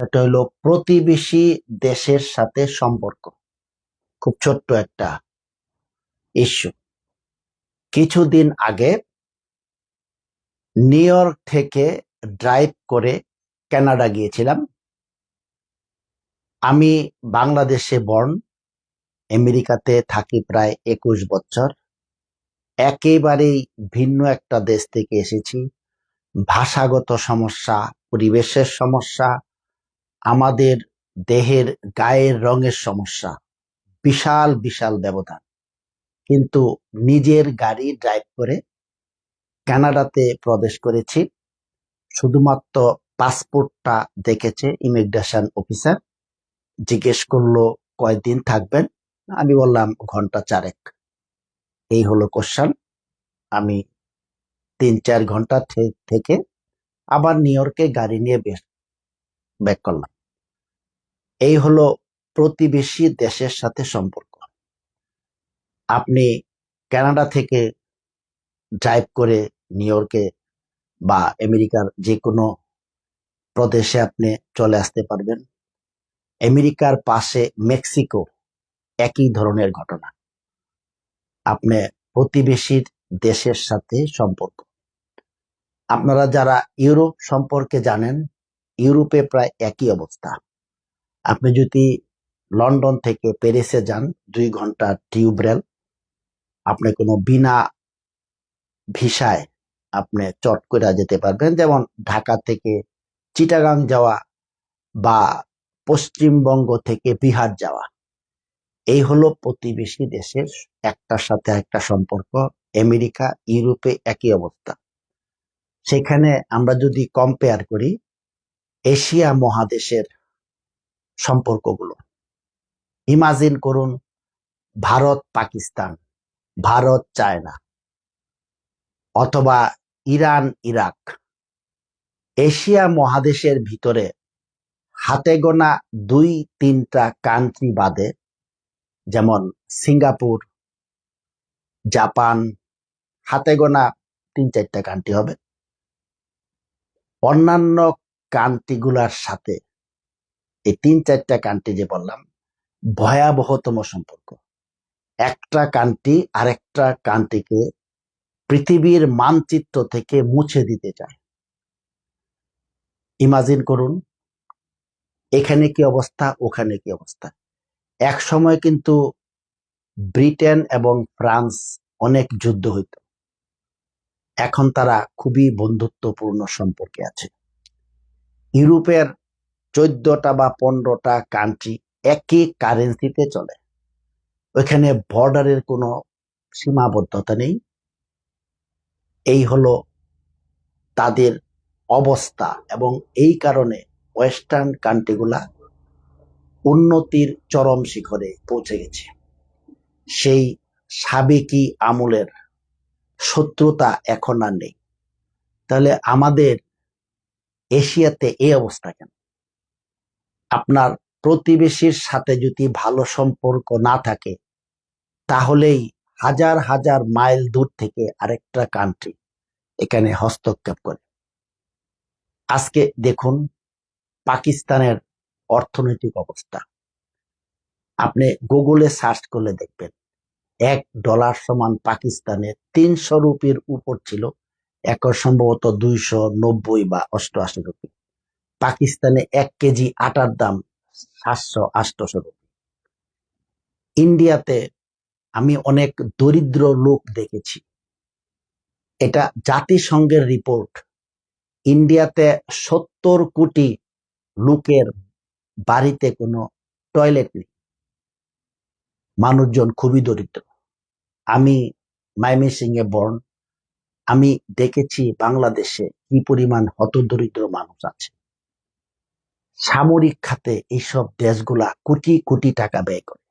এটা হলো প্রতিবেশী দেশের সাথে সম্পর্ক। খুব ছোট্ট একটা ইস্যু। কিছুদিন আগে নিউ ইয়র্ক থেকে ড্রাইভ করে কানাডা গিয়েছিলাম। আমি বাংলাদেশে বর্ন, আমেরিকাতে থাকি প্রায় একুশ বছর। একেবারেই ভিন্ন একটা দেশ থেকে এসেছি। ভাষাগত সমস্যা, পরিবেশের সমস্যা আমাদের দেহের গায়ের রঙের সমস্যা। বিশাল বিশাল ব্যবধান। কিন্তু নিজের গাড়ি ড্রাইভ করে কানাডাতে প্রবেশ করেছি। শুধুমাত্র পাসপোর্টটা দেখেছে ইমিগ্রেশন অফিসার জিজ্ঞেস করল, কয়দিন থাকবেন? আমি বললাম, ঘণ্টা চারেক। এই হলো কোশ্চান আমি তিন চার ঘণ্টা থেকে আবার নিউ ইয়র্কে গাড়ি নিয়ে বের ব্যাক করলাম। এই হলো প্রতিবেশী দেশের সাথে সম্পর্ক। আপনি কানাডা থেকে ড্রাইভ করে নিউ ইয়র্কে বা আমেরিকার যে কোনো প্রদেশে আপনি চলে আসতে পারবেন। আমেরিকার পাশে মেক্সিকো একই ধরনের ঘটনা। আপনি প্রতিবেশীর দেশের সাথে সম্পর্ক। আপনারা যারা ইউরোপ সম্পর্কে জানেন ইউরোপে প্রায় একই অবস্থা। আপনি যদি লন্ডন থেকে প্যারিসে যান, দুই ঘণ্টা টিউব রেল আপনি কোনো বিনা ভিসায় আপনি চট করে যেতে পারবেন। যেমন ঢাকা থেকে চিটাগাং যাওয়া বা পশ্চিমবঙ্গ থেকে বিহার যাওয়া। এই হলো প্রতিবেশী দেশের একটার সাথে একটা সম্পর্ক। আমেরিকা, ইউরোপে একই অবস্থা। সেখানে আমরা যদি কম্পেয়ার করি এশিয়া মহাদেশের সম্পর্কগুলো। ইমাজিন করুন ভারত, পাকিস্তান, ভারত, চায়না অথবা ইরান, ইরাক। এশিয়া মহাদেশের ভিতরে হাতে গোনা দুই, তিনটা কান্ট্রি বাদে যেমন সিঙ্গাপুর, জাপান, হাতে গোনা তিন, চারটা কান্ট্রি হবে। অন্যান্য কান্ট্রিগুলার সাথে। এই তিন চারটা কান্ট্রি যে বললাম, ভয়াবহতম সম্পর্ক। একটা কান্ট্রি আরেকটা কান্ট্রিকে পৃথিবীর মানচিত্র থেকে মুছে দিতে চায়। ইমাজিন করুন, এখানে কি অবস্থা, ওখানে কি অবস্থা। এক সময় কিন্তু ব্রিটেন এবং ফ্রান্স অনেক যুদ্ধ হইত। এখন তারা খুবই বন্ধুত্বপূর্ণ সম্পর্কে আছে। ইউরোপের চোদ্দটা বা পনেরোটা কান্ট্রি একই কারেন্সিতে চলে। ওইখানে বর্ডারের কোনো সীমাবদ্ধতা নেই। এই হলো তাদের অবস্থা এবং এই কারণে ওয়েস্টার্ন কান্ট্রিগুলা উন্নতির চরম শিখরে পৌঁছে গেছে। সেই সাবেকি আমলের শত্রুতা এখন আর নেই। তাহলে আমাদের এশিয়াতে এই অবস্থা কেন? আপনার প্রতিবেশীর সাথে যদি ভালো সম্পর্ক না থাকে, তাহলেই হাজার হাজার মাইল দূর থেকে আরেকটা কান্ট্রি এখানে হস্তক্ষেপ করে। আজকে দেখুন পাকিস্তানের অর্থনৈতিক অবস্থা। আপনি গুগলে সার্চ করলে দেখবেন, এক ডলার সমান পাকিস্তানের তিনশো রুপির উপর ছিল এখন সম্ভবত দুইশো নব্বই বা অষ্টআশি রুপি। পাকিস্তানে এক কেজি আটার দাম সাতশো আটশো রুপি। ইন্ডিয়াতে আমি অনেক দরিদ্র লোক দেখেছি। এটা জাতিসংঘের রিপোর্ট। ইন্ডিয়াতে সত্তর কোটি লোকের বাড়িতে কোনো টয়লেট নেই। মানুষজন খুবই দরিদ্র। আমি মাইমেসিং এ বর্ণ আমি দেখেছি বাংলাদেশে কি পরিমাণ হতদরিদ্র মানুষ আছে। সামরিক খাতে এইসব দেশগুলা কোটি কোটি টাকা ব্যয় করে।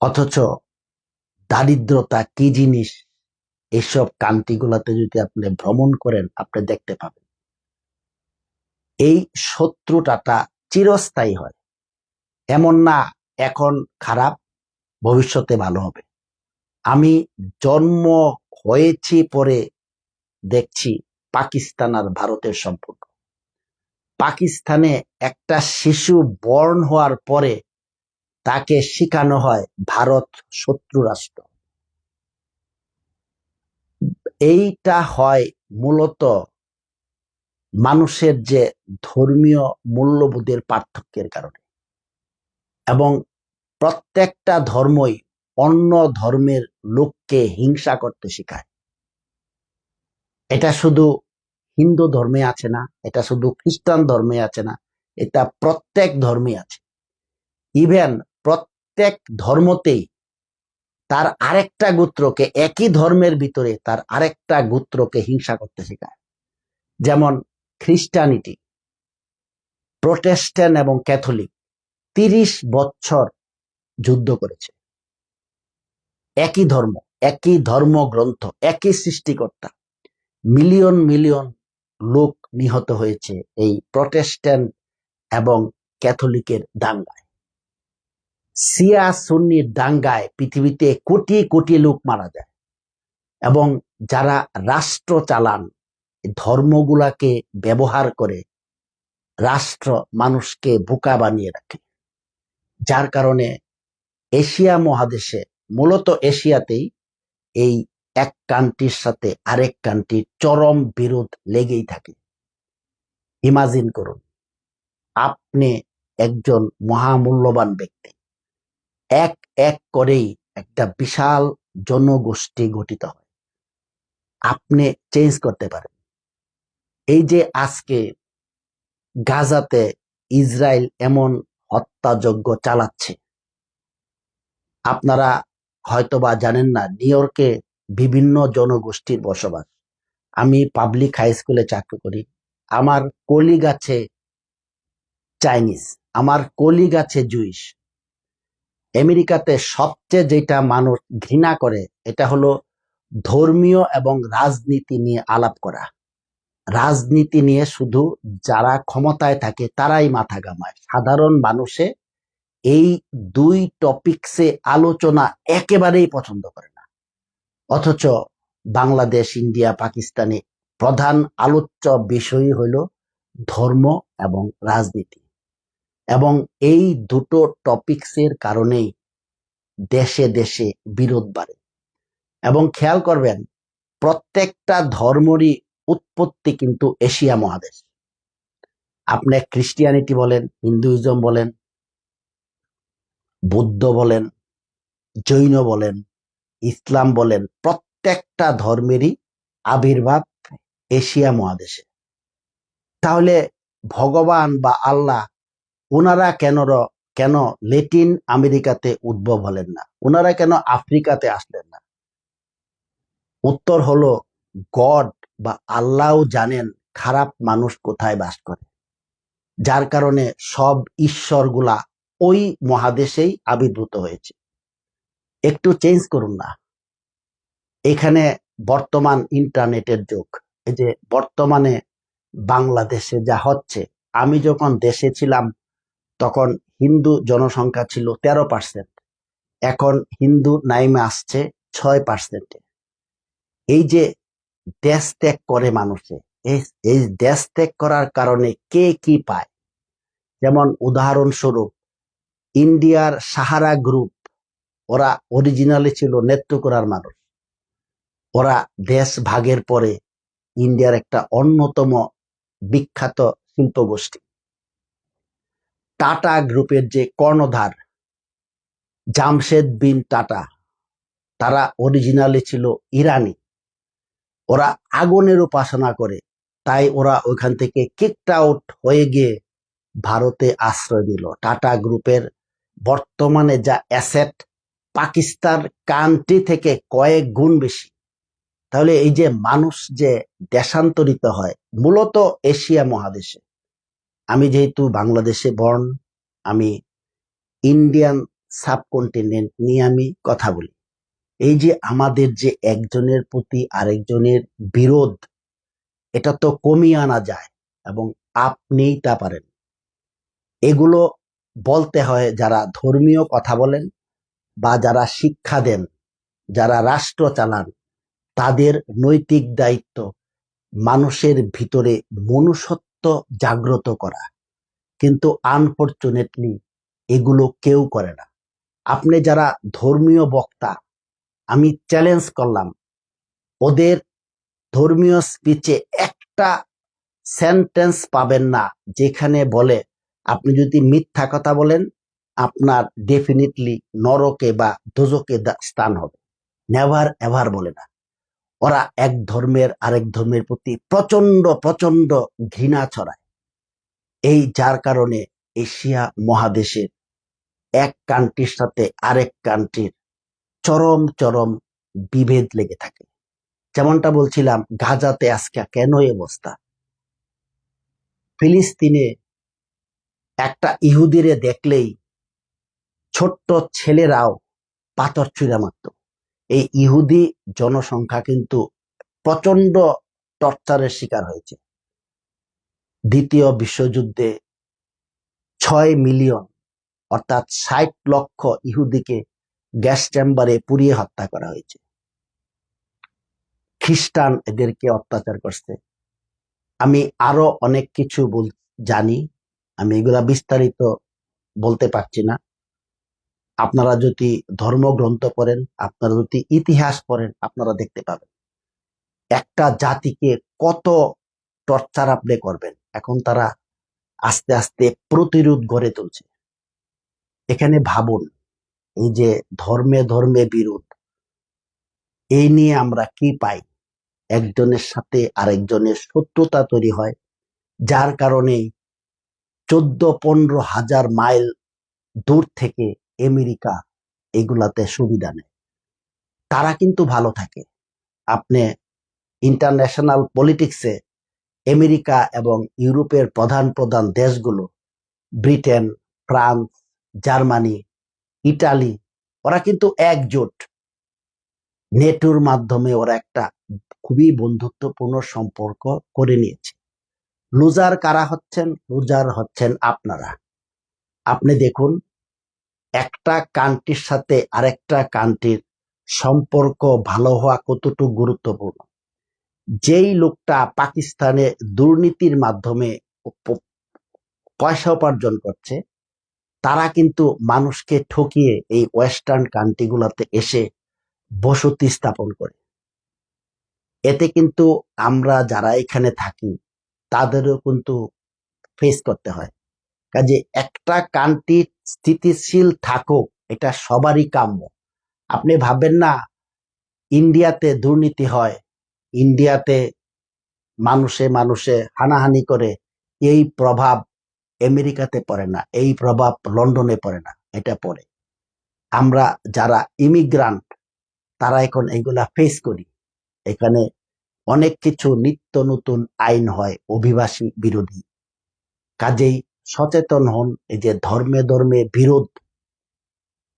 অথচ দারিদ্রতা কি জিনিস? এইসব কান্ট্রিগুলাতে যদি আপনি ভ্রমণ করেন, আপনি দেখতে পাবেন। এই শত্রুটাটা চিরস্থায়ী হয়। এমন না এখন খারাপ, ভবিষ্যতে ভালো হবে। আমি জন্ম হয়েছি পরে দেখছি পাকিস্তান আর ভারতের সম্পর্ক। পাকিস্তানে একটা শিশু বর্ণ হওয়ার পরে তাকে শেখানো হয় ভারত শত্রু রাষ্ট্র। এইটা হয় মূলত মানুষের যে ধর্মীয় মূল্যবোধের পার্থক্যের কারণে। এবং প্রত্যেকটা ধর্মই অন্য ধর্মের লোককে হিংসা করতে শেখায়। এটা শুধু হিন্দু ধর্মে আছে না, এটা শুধু খ্রিস্টান ধর্মে আছে না, এটা প্রত্যেক ধর্মে আছে। ইভেন প্রত্যেক ধর্মতেই তার আরেকটা গোত্রকে, একই ধর্মের ভিতরে তার আরেকটা গোত্রকে হিংসা করতে শেখায়। যেমন খ্রিস্টানিটি, প্রোটেস্ট্যান্ট এবং ক্যাথলিক তিরিশ বছর যুদ্ধ করেছে। একই ধর্ম, একই ধর্মগ্রন্থ, একই সৃষ্টিকর্তা। মিলিয়ন মিলিয়ন লোক নিহত হয়েছে এই প্রটেস্ট্যান্ট এবং ক্যাথলিকের দাঙ্গায়। সিয়া সুন্নির দাঙ্গায় পৃথিবীতে কোটি কোটি লোক মারা যায় এবং যারা রাষ্ট্র চালান, ধর্মগুলাকে ব্যবহার করে রাষ্ট্র মানুষকে বোকা বানিয়ে রাখে। যার কারণে এশিয়া মহাদেশে মূলত এশিয়াতেই এই এক কান্ট্রির সাথে আরেক কান্ট্রির চরম বিরোধ লেগেই থাকে। ইমাজিন করুন, আপনি একজন মহামূল্যবান ব্যক্তি। এক এক করেই একটা বিশাল জনগোষ্ঠী গঠিত হয়। আপনি চেঞ্জ করতে পারেন। এই যে আজকে গাজাতে ইসরায়েল এমন হত্যাযজ্ঞ চালাচ্ছে, আপনারা হয়তোবা জানেন না, নিউ ইয়র্কে বিভিন্ন জনগোষ্ঠীর বসবাস। আমি পাবলিক হাই স্কুলে চাকরি করি। আমার কলিগ আছে চাইনিজ আমার কলিগ আছে জুইশ আমেরিকাতে সবচেয়ে যেটা মানুষ ঘৃণা করে, এটা হলো ধর্মীয় এবং রাজনীতি নিয়ে আলাপ করা। রাজনীতি নিয়ে শুধু যারা ক্ষমতায় থাকে, তারাই মাথা ঘামায়। সাধারণ মানুষে এই দুই টপিকসে আলোচনা একেবারেই পছন্দ করে না। অথচ বাংলাদেশ, ইন্ডিয়া, পাকিস্তানে প্রধান আলোচ্য বিষয় হলো ধর্ম এবং রাজনীতি। এবং এই দুটো টপিকসের কারণেই দেশে দেশে বিরোধ বাড়ে। এবং খেয়াল করবেন, প্রত্যেকটা ধর্মরই উৎপত্তি কিন্তু এশিয়া মহাদেশ। আপনি খ্রিস্টিয়ানিটি বলেন হিন্দুইজম বলেন বৌদ্ধ বলেন, জৈন বলেন, ইসলাম বলেন, প্রত্যেকটা ধর্মেরই আবির্ভাব এশিয়া মহাদেশে। তাহলে ভগবান বা আল্লাহ ওনারা কেন কেন লেটিন আমেরিকাতে উদ্ভব হলেন না? ওনারা কেন আফ্রিকাতে আসলেন না? উত্তর হলো, গড বা আল্লাহও জানেন খারাপ মানুষ কোথায় বাস করে। যার কারণে সব ঈশ্বরগুলা ওই মহাদেশেই আবির্ভূত হয়েছে। একটু চেঞ্জ করুন না। এখানে বর্তমান ইন্টারনেটের যুগ। এই যে বর্তমানে বাংলাদেশে যা হচ্ছে, আমি যখন দেশে ছিলাম, তখন হিন্দু জনসংখ্যা ছিল তেরো পার্সেন্ট এখন হিন্দু নাইমে আসছে ছয় পার্সেন্টে এই যে দেশ ত্যাগ করে মানুষে এই দেশ ত্যাগ করার কারণে কে কি পায়? যেমন উদাহরণস্বরূপ ইন্ডিয়ার সাহারা গ্রুপ ওরা অরিজিনালি ছিল নেত্রকোনার মানুষ। ওরা দেশ ভাগের পরে ইন্ডিয়ার একটা অন্যতম বিখ্যাত শিল্প গোষ্ঠী টাটা গ্রুপের যে কর্ণধার, জামশেদ বিন টাটা, তারা অরিজিনালি ছিল ইরানি। ওরা আগুনের উপাসনা করে, তাই ওরা ওইখান থেকে কিকড আউট হয়ে গিয়ে ভারতে আশ্রয় নিল। টাটা গ্রুপের বর্তমানে যা অ্যাসেট পাকিস্তান কান্ট্রি থেকে কয়েক গুণ বেশি। তাহলে এই যে মানুষ যে দেশান্তরিত হয়, মূলত এশিয়া মহাদেশে। আমি যেহেতু বাংলাদেশে বর্ণ আমি ইন্ডিয়ান সাবকন্টিনেন্ট নিয়ে আমি কথা বলি। এই যে আমাদের যে একজনের প্রতি আরেকজনের বিরোধ, এটা তো কমিয়ে আনা যায় এবং আপনিই তা পারেন। এগুলো বলতে হয় যারা ধর্মীয় কথা বলেন বা যারা শিক্ষা দেন, যারা রাষ্ট্র চালান, তাদের নৈতিক দায়িত্ব মানুষের ভিতরে মনুষ্যত্ব জাগ্রত করা। কিন্তু আনফরচুনেটলি এগুলো কেউ করে না। আপনি যারা ধর্মীয় বক্তা, আমি চ্যালেঞ্জ করলাম, ওদের ধর্মীয় স্পিচে একটা সেন্টেন্স পাবেন না যেখানে বলে আপনি যদি মিথ্যা কথা বলেন, আপনার ডেফিনেটলি নরকে বা দোজকে স্থান হবে। নেভার এভার বলে না। ওরা এক ধর্মের আরেক ধর্মের প্রতি প্রচণ্ড প্রচণ্ড ঘৃণা ছড়ায়। এই যার কারণে এশিয়া মহাদেশের এক কান্ট্রির সাথে আরেক কান্ট্রির চরম চরম বিভেদ লেগে থাকে। যেমনটা বলছিলাম, গাজাতে আজকে কেন অবস্থা? ফিলিস্তিনে একটা ইহুদিরে দেখলেই ছোট্ট ছেলেরাও পাথর ছুঁড়ে মারত। এই ইহুদি জনসংখ্যা কিন্তু প্রচণ্ড টর্চারের শিকার হয়েছে। দ্বিতীয় বিশ্বযুদ্ধে ছয় মিলিয়ন, অর্থাৎ ষাট লক্ষ ইহুদিকে গ্যাস চেম্বারে পুড়িয়ে হত্যা করা হয়েছে। খ্রিস্টান এদেরকে অত্যাচার করছে। আমি আরও অনেক কিছু জানি। আমি এগুলা বিস্তারিত বলতে পারছি না। আপনারা যদি ধর্মগ্রন্থ পড়েন, আপনারা যদি ইতিহাস পড়েন, আপনারা দেখতে পাবেন। একটা জাতিকে কত টর্চার আপনি করবেন, এখন তারা আস্তে আস্তে প্রতিরোধ গড়ে তুলছে। এখানে ভাবুন, এই যে ধর্মে ধর্মে বিরোধ, এই নিয়ে আমরা কি পাই? একজনের সাথে আরেকজনের শত্রুতা তৈরি হয়, যার কারণে চোদ্দ পনেরো হাজার মাইল দূর থেকে আমেরিকা এগুলাতে সুবিধা নেয়। তারা কিন্তু ভালো থাকে। আপনি ইন্টারন্যাশনাল পলিটিক্সে আমেরিকা এবং ইউরোপের প্রধান প্রধান দেশগুলো, ব্রিটেন, ফ্রান্স, জার্মানি, ইটালি, ওরা কিন্তু একজোট। নেটোর মাধ্যমে ওরা একটা খুবই বন্ধুত্বপূর্ণ সম্পর্ক করে নিয়েছে। লুজার কারা হচ্ছেন? লুজার হচ্ছেন আপনারা। আপনি দেখুন, একটা কান্ট্রির সাথে আরেকটা কান্ট্রির সম্পর্ক ভালো হওয়া কতটুকু গুরুত্বপূর্ণ। যেই লোকটা পাকিস্তানে দুর্নীতির মাধ্যমে পয়সা উপার্জন করছে, তারা কিন্তু মানুষকে ঠকিয়ে এই ওয়েস্টার্ন কান্ট্রিগুলোতে এসে বসতি স্থাপন করে। এতে কিন্তু আমরা যারা এখানে থাকি তাদেরও কিন্তু ফেস করতে হয়। কাজে একটা কান্ট্রি স্থিতিশীল থাকুক, এটা সবারই কাম্য। আপনি ভাববেন না, ইন্ডিয়াতে দুর্নীতি হয়, ইন্ডিয়াতে মানুষে মানুষে হানাহানি করে, এই প্রভাব আমেরিকাতে পড়ে না, এই প্রভাব লন্ডনে পড়ে না, এটা পড়ে। আমরা যারা ইমিগ্রান্ট তারা এখন এইগুলা ফেস করি। এখানে অনেক কিছু নিত্য নতুন আইন হয় অভিবাসী বিরোধী। কাজেই সচেতন হন এই যে ধর্মে ধর্মে বিরোধ।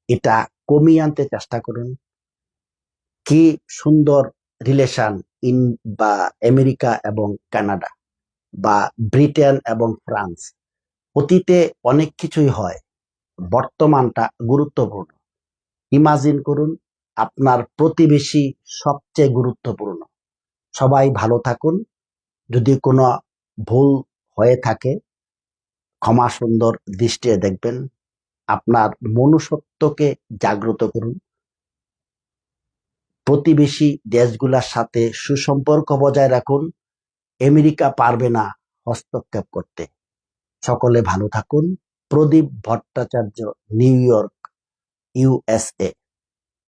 এটা কমিয়ে আনতে চেষ্টা করুন। কি সুন্দর রিলেশন ইন বা আমেরিকা এবং কানাডা বা ব্রিটেন এবং ফ্রান্স। অতীতে অনেক কিছুই হয়, বর্তমানটা গুরুত্বপূর্ণ। ইমাজিন করুন, আপনার প্রতিবেশী সবচেয়ে গুরুত্বপূর্ণ। সবাই ভালো থাকুন। যদি কোনো ভুল হয়ে থাকে, ক্ষমা সুন্দর দৃষ্টিতে দেখবেন। আপনার মনুষ্যত্বকে জাগ্রত করুন। প্রতিবেশী দেশগুলোর সাথে সুসম্পর্ক বজায় রাখুন। আমেরিকা পারবে না হস্তক্ষেপ করতে। সকলে ভালো থাকুন। Pradip Bhattacharya, New York USA